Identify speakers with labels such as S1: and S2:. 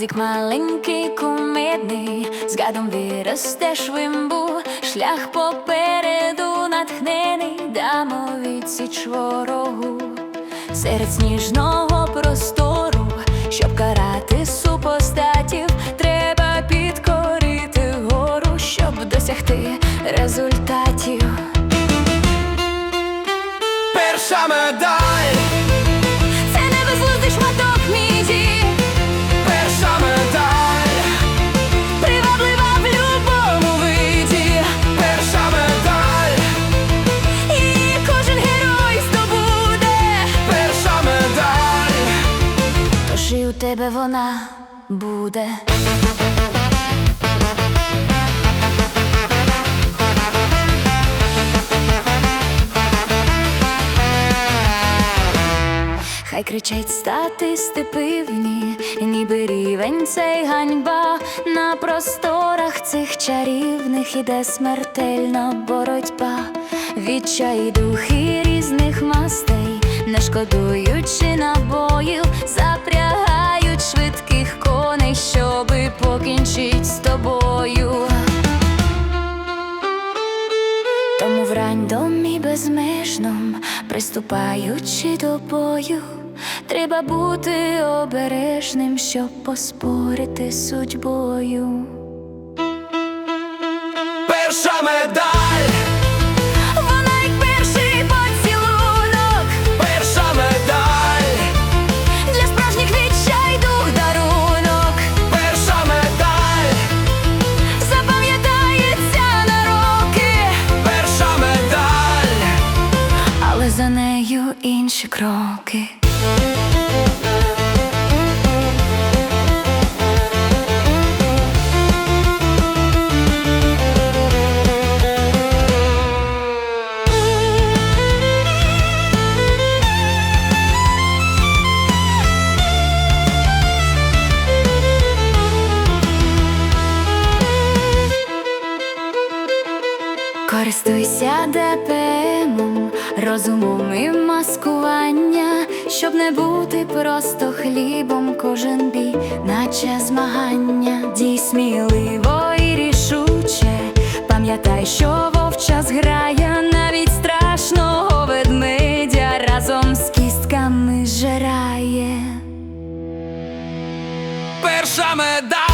S1: Тазік маленький кумедний, згадом виростеш в імбу, шлях попереду натхнений, дамо відсіч ворогу, серед сніжного простору, щоб карати супостатів, треба підкорити гору, щоб досягти результатів.
S2: Перша медаль,
S1: тебе вона буде. Хай кричать статисти пивні, ніби рівень цей ганьба. На просторах цих чарівних іде смертельна боротьба, відчай духи різних мастей, не шкодуючи набоїв, приступаючи до бою, треба бути обережним, щоб поспорити судьбою.
S2: перша медаль,
S1: нею інші кроки. розумом і маскування, щоб не бути просто хлібом кожен бій, наче змагання, дій сміливо і рішуче, пам'ятай, що вовча зграя, навіть страшного ведмедя разом з кістками жирає. Перша медаль